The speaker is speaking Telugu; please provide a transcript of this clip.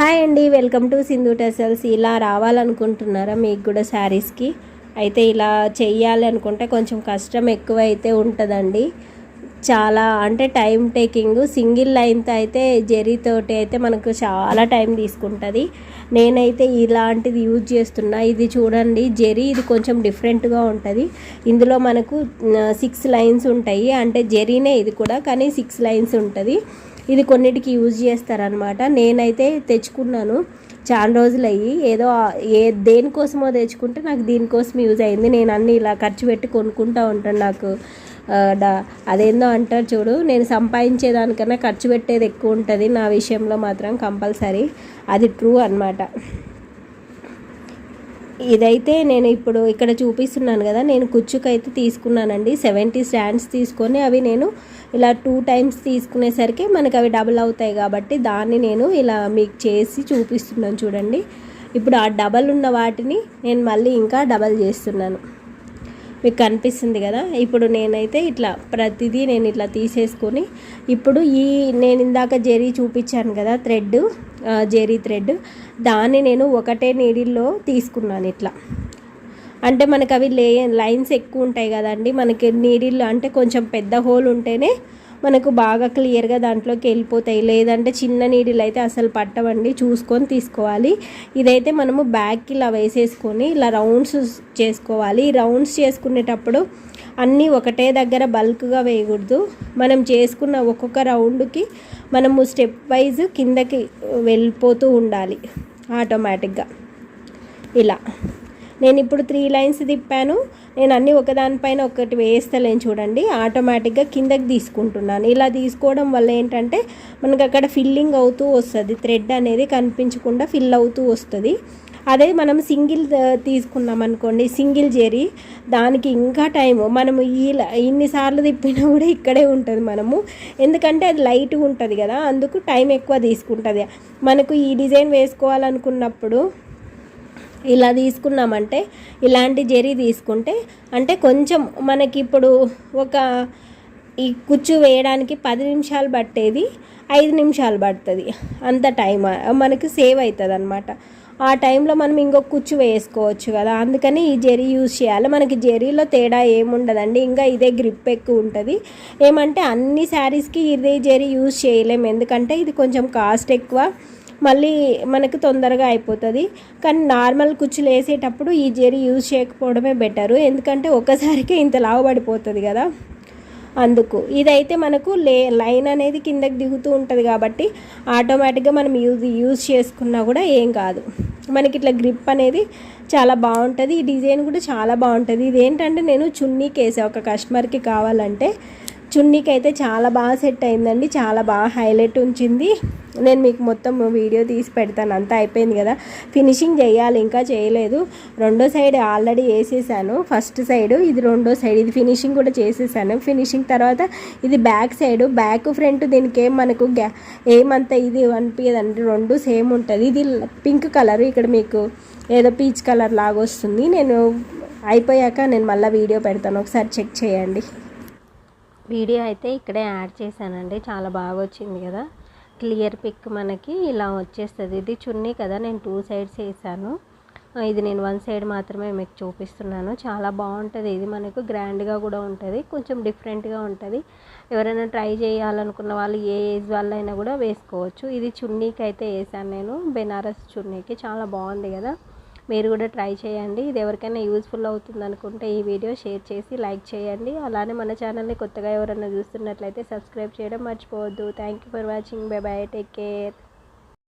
హాయ్ అండి వెల్కమ్ టు సింధు టెసల్స్. ఇలా రావాలనుకుంటున్నారా మీకు కూడా శారీస్కి అయితే ఇలా చెయ్యాలి అనుకుంటే కొంచెం కష్టం ఎక్కువ అయితే ఉంటుందండి. చాలా అంటే టైం టేకింగ్ సింగిల్ లైన్తో అయితే జెరీతోటి అయితే మనకు చాలా టైం తీసుకుంటుంది. నేనైతే ఇలాంటిది యూజ్ చేస్తున్నా. ఇది చూడండి జెరీ ఇది కొంచెం డిఫరెంట్గా ఉంటుంది. ఇందులో మనకు సిక్స్ లైన్స్ ఉంటాయి. అంటే జెరీనే ఇది కూడా కానీ సిక్స్ లైన్స్ ఉంటుంది. ఇది కొన్నిటికి యూజ్ చేస్తారనమాట నేనైతే తెచ్చుకున్నాను. చాలా రోజులు అయ్యి ఏదో ఏ దేనికోసమో తెచ్చుకుంటే నాకు దీనికోసం యూజ్ అయింది. నేను అన్ని ఇలా ఖర్చు పెట్టి కొనుక్కుంటూ ఉంటాను నాకు. అదేందో అంటారు చూడు. నేను సంపాదించేదానికన్నా ఖర్చు పెట్టేది ఎక్కువ ఉంటుంది. నా విషయంలో మాత్రం కంపల్సరీ. అది ట్రూ అనమాట ఇదైతే నేను ఇప్పుడు ఇక్కడ చూపిస్తున్నాను కదా నేను కుచ్చుకైతే తీసుకున్నానండి. సెవెంటీ స్టాండ్స్ తీసుకొని అవి నేను ఇలా టూ టైమ్స్ తీసుకునేసరికి మనకి అవి డబుల్ అవుతాయి కాబట్టి దాన్ని నేను ఇలా మీకు చేసి చూపిస్తున్నాను చూడండి. ఇప్పుడు ఆ డబల్ ఉన్న వాటిని నేను మళ్ళీ ఇంకా డబల్ చేస్తున్నాను. మీకు కనిపిస్తుంది కదా? ఇప్పుడు నేనైతే ఇట్లా ప్రతిదీ నేను ఇట్లా తీసేసుకొని ఇప్పుడు ఈ నేను ఇందాక జెరీ చూపించాను కదా థ్రెడ్ జెరీ థ్రెడ్. దాన్ని నేను ఒకటే నీడిల్లో తీసుకున్నాను ఇట్లా. అంటే మనకు అవి లే లైన్స్ ఎక్కువ ఉంటాయి కదండి. మనకి నీడిల్ అంటే కొంచెం పెద్ద హోల్ ఉంటేనే మనకు బాగా క్లియర్గా దాంట్లోకి వెళ్ళిపోతాయి. లేదంటే చిన్న నీడిలు అయితే అసలు పట్టవండి. చూసుకొని తీసుకోవాలి. ఇదైతే మనము బ్యాగ్కి ఇలా వేసేసుకొని ఇలా రౌండ్స్ చేసుకోవాలి. రౌండ్స్ చేసుకునేటప్పుడు అన్నీ ఒకటే దగ్గర బల్క్గా వేయకూడదు. మనం చేసుకున్న ఒక్కొక్క రౌండ్కి మనము స్టెప్ వైజ్ కిందకి వెళ్ళిపోతూ ఉండాలి. ఆటోమేటిక్గా. ఇలా. నేను ఇప్పుడు త్రీ లైన్స్ తిప్పాను. నేను అన్నీ ఒకదానిపైన ఒకటి వేస్తలేను చూడండి. ఆటోమేటిక్గా కిందకి తీసుకుంటున్నాను. ఇలా తీసుకోవడం వల్ల ఏంటంటే మనకు అక్కడ ఫిల్లింగ్ అవుతూ వస్తుంది. థ్రెడ్ అనేది కనిపించకుండా ఫిల్ అవుతూ వస్తుంది. అదే మనం సింగిల్ తీసుకున్నాం అనుకోండి. సింగిల్ జెరీ దానికి ఇంకా టైము. మనము ఈ ఇన్నిసార్లు తిప్పినా కూడా ఇక్కడే ఉంటుంది మనము. ఎందుకంటే అది లైట్గా ఉంటుంది కదా. అందుకు టైం ఎక్కువ తీసుకుంటుంది. మనకు ఈ డిజైన్ వేసుకోవాలనుకున్నప్పుడు ఇలా తీసుకున్నామంటే ఇలాంటి జరీ తీసుకుంటే అంటే కొంచెం మనకి ఇప్పుడు ఒక ఈ కుచ్చు వేయడానికి పది నిమిషాలు పట్టేది ఐదు నిమిషాలు పడుతుంది. అంత టైం మనకి సేవ్ అవుతుంది అనమాట ఆ టైంలో మనం ఇంకొక కుచ్చు వేసుకోవచ్చు కదా. అందుకని ఈ జెరీ యూజ్ చేయాలి. మనకి జెరీలో తేడా ఏముండదండి. ఇంకా ఇదే గ్రిప్ ఎక్కువ ఉంటుంది. ఏమంటే అన్ని శారీస్కి ఇదే జెరీ యూజ్ చేయలేము ఎందుకంటే ఇది కొంచెం కాస్ట్ ఎక్కువ. మళ్ళీ మనకు తొందరగా అయిపోతుంది. కానీ నార్మల్ కుచ్చులు వేసేటప్పుడు ఈ జెరీ యూజ్ చేయకపోవడమే బెటరు. ఎందుకంటే ఒకసారికి ఇంత లావు పడిపోతుంది కదా. అందుకు ఇదైతే మనకు లే లైన్ అనేది కిందకి దిగుతూ ఉంటుంది కాబట్టి ఆటోమేటిక్గా మనం యూజ్ యూజ్ చేసుకున్నా కూడా ఏం కాదు. మనకి ఇట్లా గ్రిప్ అనేది చాలా బాగుంటుంది. ఈ డిజైన్ కూడా చాలా బాగుంటుంది. ఇదేంటంటే నేను చున్నీకి వేసా. ఒక కస్టమర్కి కావాలంటే చున్నీకి అయితే చాలా బాగా సెట్ అయిందండి. చాలా బాగా హైలైట్ ఉంచింది. నేను మీకు మొత్తం వీడియో తీసి పెడతాను. అంతా అయిపోయింది కదా. ఫినిషింగ్ చేయాలి ఇంకా చేయలేదు. రెండో సైడ్ ఆల్రెడీ వేసేసాను. ఫస్ట్ సైడ్ ఇది రెండో సైడ్ ఇది ఫినిషింగ్ కూడా చేసేసాను. ఫినిషింగ్ తర్వాత ఇది బ్యాక్ సైడ్ బ్యాక్ ఫ్రంట్ దీనికి ఏం మనకు గ్యా ఏమంత ఇది అనిపించదండి రెండు సేమ్ ఉంటుంది. ఇది పింక్ కలర్ ఇక్కడ మీకు ఏదో పీచ్ కలర్ లాగా వస్తుంది. నేను అయిపోయాక నేను మళ్ళీ వీడియో పెడతాను. ఒకసారి చెక్ చేయండి. వీడియో అయితే ఇక్కడే యాడ్ చేశానండి. చాలా బాగా వచ్చింది కదా. క్లియర్ పిక్ మనకి ఇలా వచ్చేస్తుంది. ఇది చున్నీ కదా నేను టూ సైడ్స్ వేసాను. ఇది నేను వన్ సైడ్ మాత్రమే మీకు చూపిస్తున్నాను. చాలా బాగుంటుంది. ఇది మనకు గ్రాండ్గా కూడా ఉంటుంది. కొంచెం డిఫరెంట్గా ఉంటుంది. ఎవరైనా ట్రై చేయాలనుకున్న వాళ్ళు ఏ ఏజ్ వాళ్ళైనా కూడా వేసుకోవచ్చు. ఇది చున్నీకి అయితే వేసాను నేను. బెనారస్ చున్నీకి. చాలా బాగుంది కదా. మీరు కూడా ట్రై చేయండి. ఇది ఎవరికైనా యూజ్ఫుల్ అవుతుంది అనుకుంటే ఈ వీడియో షేర్ చేసి లైక్ చేయండి. అలానే మన ఛానల్ని కొత్తగా ఎవరైనా చూస్తున్నట్లయితే సబ్స్క్రైబ్ చేయడం మర్చిపోవద్దు. Thank you for watching bye bye take care